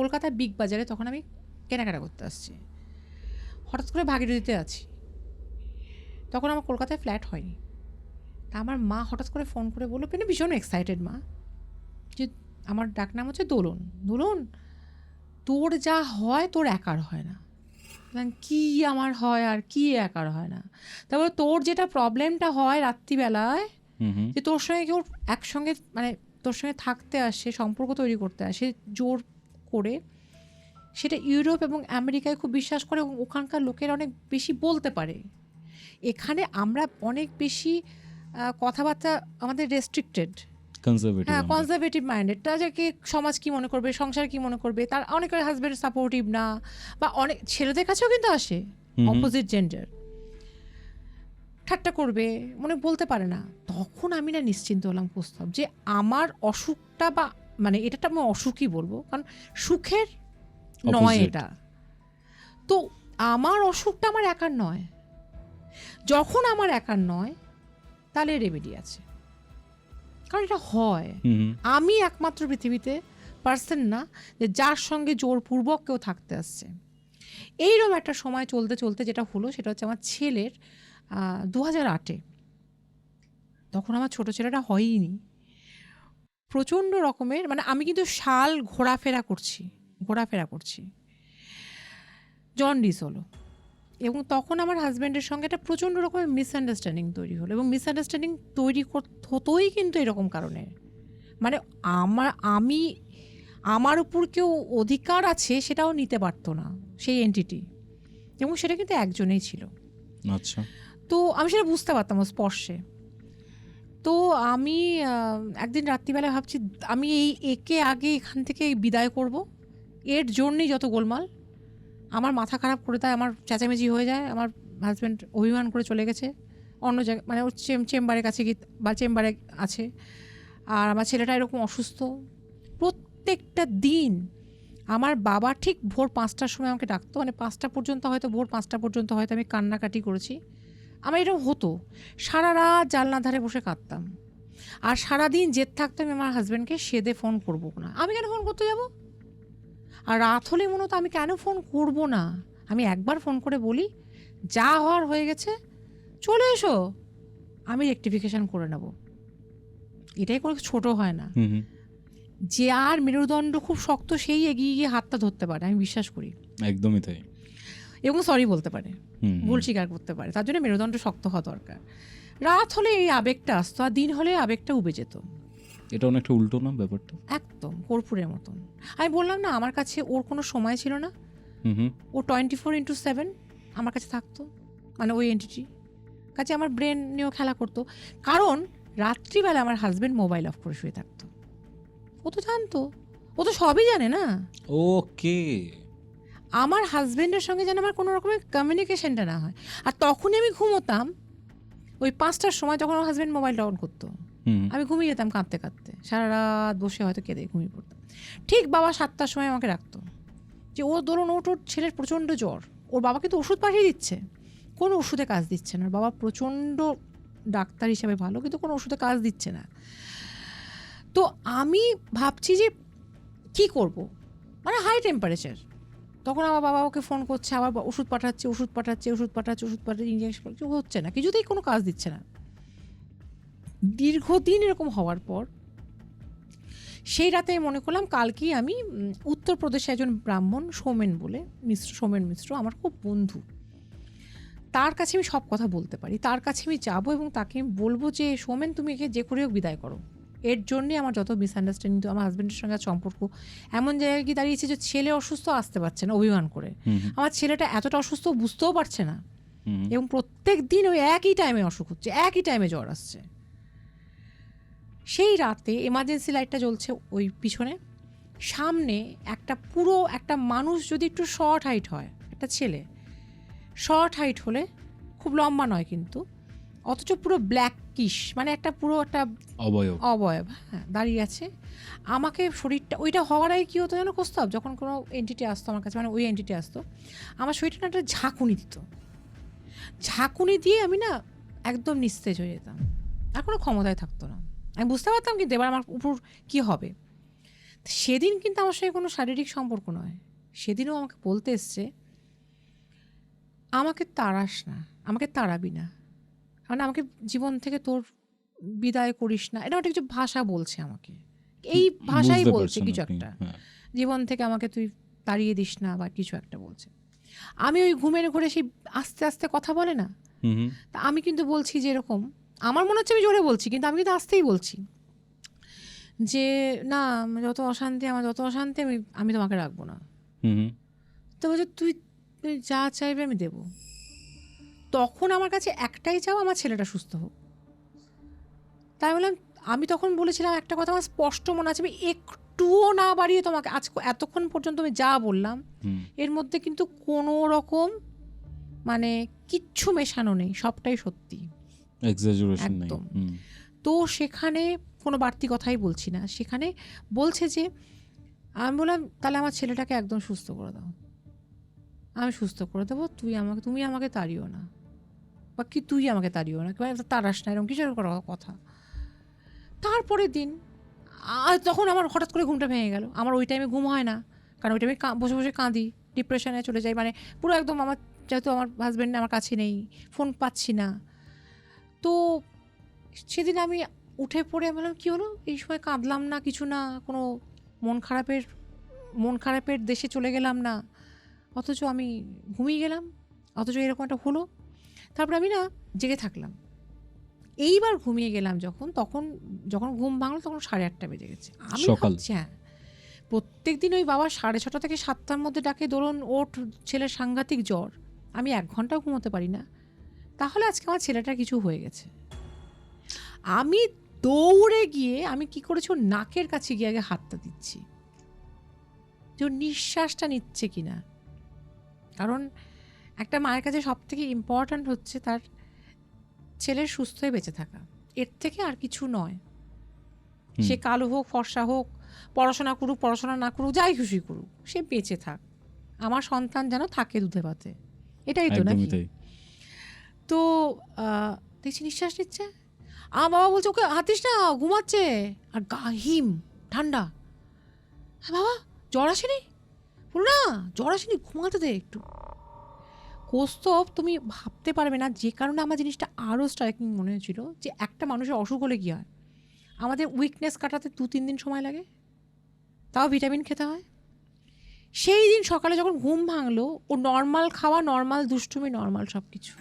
কলকাতায় বিগ বাজারে তখন আমি কেনাকাটা করতে আসছি। হঠাৎ করে ভাগীরথীতে আছি। তখন আমার কলকাতায় ফ্ল্যাট হয়নি। তা আমার মা হঠাৎ করে ফোন করে বলল পেনে ভীষণ এক্সাইটেড মা। যে আমার ডাক নাম হচ্ছে দোলন। দোলন তোর যা হয় তোর একার হয় না। বললাম, কি আমার হয় আর কি একার হয় না। তারপরে তোর যেটা প্রবলেমটা হয় রাত্রিবেলায় যে তোর সঙ্গে কেউ একসঙ্গে মানে তোর সঙ্গে থাকতে আসে সম্পর্ক তৈরি করতে আসে জোর করে সেটা ইউরোপ এবং আমেরিকায় খুব বিশ্বাস করে এবং ওখানকার লোকেরা অনেক বেশি বলতে পারে। এখানে আমরা অনেক বেশি কথাবার্তা আমাদের রেস্ট্রিক্টেড কনজারভেটিভ হ্যাঁ কনজারভেটিভ মাইন্ডেড তা যে কি সমাজ কি মনে করবে সংসার কি মনে করবে তার অনেকের হাজব্যান্ড সাপোর্টিভ না বা অনেক ছেলেদের কাছেও কিন্তু আসে। অপোজিট জেন্ডার ঠাট্টা করবে মনে বলতে পারে না। তখন আমি না নিশ্চিন্ত হলাম প্রস্তাব যে আমার অসুখটা বা মানে এটা আমি অসুখই বলব কারণ সুখের নয় এটা। তো আমার অসুখটা আমার একার নয়। যখন আমার একার নয় তাহলে রেমেডি আছে। কারণ এটা হয়। আমি একমাত্র পৃথিবীতে পার্সন না যে যার সঙ্গে জোরপূর্বক কেউ থাকতে আসছে। এইরকম একটা সময় চলতে চলতে যেটা হলো সেটা হচ্ছে আমার ছেলের দু হাজার আটে। তখন আমার ছোট ছেলেটা হয়ইনি প্রচণ্ড রকমের মানে আমি কিন্তু শাল ঘোরাফেরা করছি ঘোরাফেরা করছি। জন্ডিস হলো। এবং তখন আমার হাজব্যান্ডের সঙ্গে একটা প্রচণ্ড রকমের মিসআন্ডারস্ট্যান্ডিং তৈরি হলো এবং মিসআন্ডারস্ট্যান্ডিং তৈরি কর- হতোই কিন্তু এরকম কারণে। মানে আমার আমি আমার উপর কেউ অধিকার আছে সেটাও নিতে পারতো না সেই এন্টিটি এবং সেটা কিন্তু একজনেই ছিল। আচ্ছা। তো আমি সেটা বুঝতে পারতাম স্পর্শে। তো আমি একদিন রাত্রিবেলা ভাবছি, আমি এই একে আগে এখান থেকে বিদায় করব। এর জন্যই যত গোলমাল। আমার মাথা খারাপ করে দেয়, আমার চেঁচামেচি হয়ে যায়, আমার হাজব্যান্ড অভিমান করে চলে গেছে। অন্য জায়গায় মানে ওর চেম চেম্বারের কাছে গিয়ে, বা চেম্বারে আছে। আর আমার ছেলেটা এরকম অসুস্থ। প্রত্যেকটা দিন আমার বাবা ঠিক ভোর পাঁচটার সময় আমাকে ডাকতো। মানে পাঁচটা পর্যন্ত হয়তো, ভোর পাঁচটা পর্যন্ত হয়তো আমি কান্নাকাটি করেছি। আমার এরকম হতো। সারা রাত জানলা ধারে বসে কাঁদতাম। আর সারাদিন জেদ থাকতো আমি আমার হাজব্যান্ডকে সেদে ফোন করব না। আমি কেন ফোন করতে যাব? আর রাত হলে মনে হতো আমি কেন ফোন করব না? আমি একবার ফোন করে বলি যা হওয়ার হয়ে গেছে চলে এসো। আমি রেকটিফিকেশন করে নেব। এটাই কোনো ছোট হয় না। যে আর মেরুদণ্ড খুব শক্ত সেই এগিয়ে গিয়ে হাতটা ধরতে পারে আমি বিশ্বাস করি। একদমই তাই। এবং সরি বলতে পারে। ভুল স্বীকার করতে পারে। তার জন্য মেরুদণ্ড শক্ত হওয়া দরকার। রাত হলে এই আবেগটা আসতো আর দিন হলে আবেগটা উবে যেত। এটা অনেকটা উল্টো না ব্যাপারটা? একদম কর্পূরের মতন। আমি বললাম না আমার কাছে ওর কোনো সময় ছিল না। ও টোয়েন্টি ফোর ইন্টু সেভেন আমার কাছে থাকতো মানে ওই এন্টিটি কাছে আমার ব্রেন নিয়েও খেলা করতো। কারণ রাত্রিবেলা আমার হাজব্যান্ড মোবাইল অফ করে শুয়ে থাকতো। ও তো জানতো। ও তো সবই জানে না। ওকে আমার হাজব্যান্ডের সঙ্গে যেন আমার কোনো রকমের কমিউনিকেশনটা না হয়। আর তখনই আমি ঘুমোতাম ওই পাঁচটার সময় যখন আমার হাজব্যান্ড মোবাইলটা অন করতো। আমি ঘুমিয়ে যেতাম কাঁদতে কাঁদতে। সারা রাত বসে হয়তো কেঁদে ঘুমিয়ে পড়তাম। ঠিক বাবা সাতটার সময় আমাকে রাখতো যে ও ধরুন ওর ওর ছেলের প্রচণ্ড জ্বর। ওর বাবা কিন্তু ওষুধ পাঠিয়ে দিচ্ছে। কোনো ওষুধে কাজ দিচ্ছে না। ওর বাবা প্রচণ্ড ডাক্তার হিসাবে ভালো কিন্তু কোনো ওষুধে কাজ দিচ্ছে না। তো আমি ভাবছি যে কি করব? মানে হাই টেম্পারেচার তখন আমার বাবা ওকে ফোন করছে, আবার ওষুধ পাঠাচ্ছে ওষুধ পাঠাচ্ছে ওষুধ পাঠাচ্ছে ওষুধ পাঠাচ্ছে ইঞ্জেকশন পাঠাচ্ছে হচ্ছে না, কিছুতেই কোনো কাজ দিচ্ছে না। দীর্ঘদিন এরকম হওয়ার পর সেই রাতে মনে করলাম কালকেই আমি উত্তরপ্রদেশে একজন ব্রাহ্মণ সোমেন বলে মিশ্র সোমেন মিশ্র, আমার খুব বন্ধু। তার কাছে আমি সব কথা বলতে পারি, তার কাছে আমি যাব এবং তাকে আমি বলব যে, সোমেন তুমি একে যে করে হোক বিদায় করো। এর জন্যে আমার যত মিসআন্ডারস্ট্যান্ডিং আমার হাজব্যান্ডের সঙ্গে সম্পর্ক এমন জায়গায় গিয়ে দাঁড়িয়েছে যে ছেলে অসুস্থ আসতে পারছে না অভিমান করে। আমার ছেলেটা এতটা অসুস্থ বুঝতেও পারছে না। এবং প্রত্যেক দিন ওই একই টাইমে অসুখ হচ্ছে একই টাইমে জ্বর আসছে। সেই রাতে এমার্জেন্সি লাইটটা জ্বলছে ওই পিছনে। সামনে একটা পুরো একটা মানুষ যদি একটু শর্ট হাইট হয় একটা ছেলে শর্ট হাইট হলে খুব লম্বা নয় কিন্তু। অথচ পুরো ব্ল্যাক কিস মানে একটা পুরো একটা অবয়ব। অবয়ব হ্যাঁ দাঁড়িয়ে আছে। আমাকে শরীরটা ওইটা হওয়ার আগে কী হতো যেন কস্তব? যখন কোনো এন্টিটি আসতো আমার কাছে মানে ওই এন্টিটি আসতো আমার শরীরটা না একটা ঝাঁকুনি দিত। ঝাঁকুনি দিয়ে আমি না একদম নিস্তেজ হয়ে যেতাম। আর কোনো ক্ষমতায় থাকতো না। আমি বুঝতে পারতাম কিন্তু এবার আমার উপর কি হবে। সেদিন কিন্তু আমার সঙ্গে কোনো শারীরিক সম্পর্ক নয়। সেদিনও আমাকে বলতে এসছে আমাকে তাড়াস না আমাকে তাড়াবি না। মানে আমাকে জীবন থেকে তোর বিদায় করিস না। এটা একটা কিছু ভাষা বলছে আমাকে। এই ভাষাই বলছে কিছু একটা। হ্যাঁ। জীবন থেকে আমাকে তুই তাড়িয়ে দিস না বা কিছু একটা বলছে। আমি ওই ঘুমের ঘুরে সেই আস্তে আস্তে কথা বলে না? তা আমি কিন্তু বলছি যে এরকম আমার মনে হচ্ছে আমি জোরে বলছি কিন্তু আমি কিন্তু আস্তেই বলছি। যে না যত অশান্তি আমার যত অশান্তি আমি আমি তোমাকে রাখব না। তো বলছে তুই যা চাইবে আমি দেব। তখন আমার কাছে একটাই চাও আমার ছেলেটা সুস্থ হোক। তাই বললাম আমি তখন বলেছিলাম একটা কথা আমার স্পষ্ট মনে আছে আমি একটুও না বাড়িয়ে তোমাকে আজ এতক্ষণ পর্যন্ত আমি যা বললাম এর মধ্যে কিন্তু কোনো রকম মানে কিচ্ছু মেশানো নেই সবটাই সত্যি। একদম। তো সেখানে কোনো বাড়তি কথাই বলছি না সেখানে বলছে যে আমি বললাম তাহলে আমার ছেলেটাকে একদম সুস্থ করে দাও। আমি সুস্থ করে দেবো তুই আমাকে তুমি আমাকে তাড়িও না। বা কি তুই আমাকে তাড়িও না? কিংবা তারাস না, এরকম কিছু একটা কথা? তারপরের দিন তখন আমার হঠাৎ করে ঘুমটা ভেঙে গেল। আমার ওই টাইমে ঘুম হয় না। কারণ ওই টাইমে বসে বসে কাঁদি ডিপ্রেশনে চলে যাই। মানে পুরো একদম আমার, যেহেতু আমার হাজব্যান্ড আমার কাছে নেই ফোন পাচ্ছি না। তো সেদিন আমি উঠে পড়ে বললাম, কী হলো? এই সময় কাঁদলাম না, কিছু না, কোনো মন খারাপের মন খারাপের দেশে চলে গেলাম না। অথচ আমি ঘুমিয়ে গেলাম। অথচ এরকম একটা হলো। তারপর আমি না জেগে থাকলাম। এইবার ঘুমিয়ে গেলাম যখন তখন যখন ঘুম ভাঙলো তখন সাড়ে আটটা বেজে গেছে। আমি। ভাবছি হ্যাঁ প্রত্যেক দিন ওই বাবা সাড়ে ছটা থেকে সাতটার মধ্যে ডাকে ধরুন ওঠ ছেলের সাংঘাতিক জ্বর। আমি এক ঘন্টাও ঘুমোতে পারি না। তাহলে আজকে আমার ছেলেটার কিছু হয়ে গেছে। আমি দৌড়ে গিয়ে আমি কি করেছি ওর নাকের কাছে গিয়ে আগে হাতটা দিচ্ছি। যে ওর নিঃশ্বাসটা নিচ্ছে কিনা। কারণ একটা মায়ের কাছে সব থেকে ইম্পর্ট্যান্ট হচ্ছে তার ছেলের সুস্থ হয়ে বেঁচে থাকা। এর থেকে আর কিছু নয়। সে কালো হোক ফর্সা হোক পড়াশোনা করুক পড়াশোনা না করুক যাই খুশি করুক সে বেঁচে থাক। আমার সন্তান যেন থাকে দুধে ভাতে। এটাই তো নাকি? তো দেখছি নিঃশ্বাস নিচ্ছে। আমার বাবা বলছে ওকে হাতিস না ঘুমাচ্ছে। আর গা হিম ঠান্ডা। হ্যাঁ বাবা জ্বর আসেনি? বলো না জ্বর আসেনি ঘুমাতে দে একটু। কৌস্তব তুমি ভাবতে পারবে না, যে কারণে আমার জিনিসটা আরও স্ট্রাইকিং মনে হয়েছিল যে একটা মানুষের অসুখ হলে কী হয়? আমাদের উইকনেস কাটাতে দু, তিন দিন সময় লাগে। তাও ভিটামিন খেতে হয়। সেই দিন সকালে যখন ঘুম ভাঙলো, ও নর্মাল খাওয়া নর্মাল দুষ্টুমি নর্মাল সব কিছু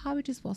হাউ ইট ইজ পসিবল